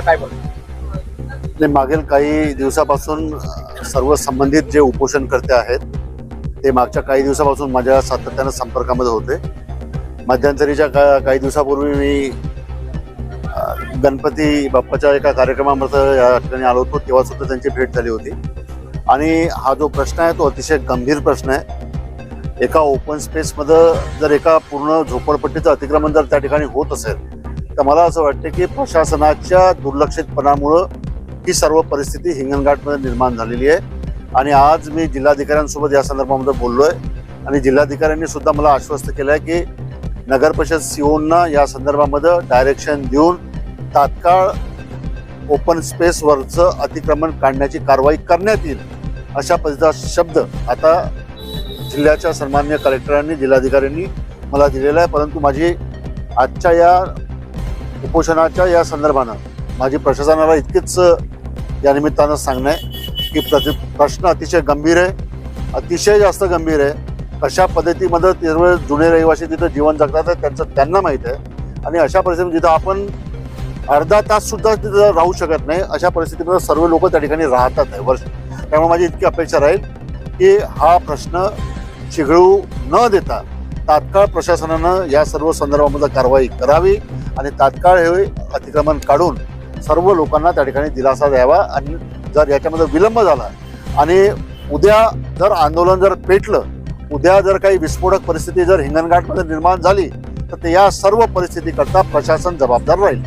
काय मागील काही दिवसापासून सर्व संबंधित जे उपोषणकर्ते आहेत ते मागच्या काही दिवसापासून माझ्या सातत्यानं संपर्कामध्ये होते. मध्यंतरीच्या का काही दिवसापूर्वी मी गणपती बाप्पाच्या एका कार्यक्रमामध्ये या ठिकाणी आलो होतो तेव्हा सुद्धा त्यांची भेट झाली होती. आणि हा जो प्रश्न आहे तो अतिशय गंभीर प्रश्न आहे. एका ओपन स्पेसमध्ये जर एका पूर्ण झोपडपट्टीचं अतिक्रमण जर त्या ठिकाणी होत असेल तर मला असं वाटतं की प्रशासनाच्या दुर्लक्षितपणामुळं ही सर्व परिस्थिती हिंगणघाटमध्ये निर्माण झालेली आहे. आणि आज मी जिल्हाधिकाऱ्यांसोबत या संदर्भामध्ये बोललो आहे आणि जिल्हाधिकाऱ्यांनी सुद्धा मला आश्वस्त केलं आहे की नगर परिषद सीओना या संदर्भामध्ये डायरेक्शन देऊन तात्काळ ओपन स्पेसवरचं अतिक्रमण काढण्याची कारवाई करण्यात येईल अशा पद्धतीचा शब्द आता जिल्ह्याच्या सन्मान्य कलेक्टरांनी जिल्हाधिकाऱ्यांनी मला दिलेला आहे. परंतु माझी आजच्या या उपोषणाच्या या संदर्भानं माझी प्रशासनाला इतकीच या निमित्तानं सांगणं आहे की प्रति प्रश्न अतिशय गंभीर आहे अतिशय जास्त गंभीर आहे. कशा पद्धतीमध्ये तिथे जुने रहिवासी तिथं जीवन जगतात आहे त्यांचं त्यांना माहीत आहे. आणि अशा परिस्थितीत जिथं आपण अर्धा तास सुद्धा तिथं राहू शकत नाही अशा परिस्थितीमध्ये सर्व लोक त्या ठिकाणी राहतात आहे. वर्ष त्यामुळे माझी इतकी अपेक्षा राहील की हा प्रश्न चिघळू न देता तात्काळ प्रशासनानं या सर्व संदर्भामध्ये कारवाई करावी आणि तात्काळ हे अतिक्रमण काढून सर्व लोकांना त्या ठिकाणी दिलासा द्यावा आणि जर याच्यामध्ये विलंब झाला आणि उद्या जर आंदोलन जर पेटलं उद्या जर काही विस्फोटक परिस्थिती जर हिंगणघाटमध्ये निर्माण झाली तर ते या सर्व परिस्थितीकरता प्रशासन जबाबदार राहील.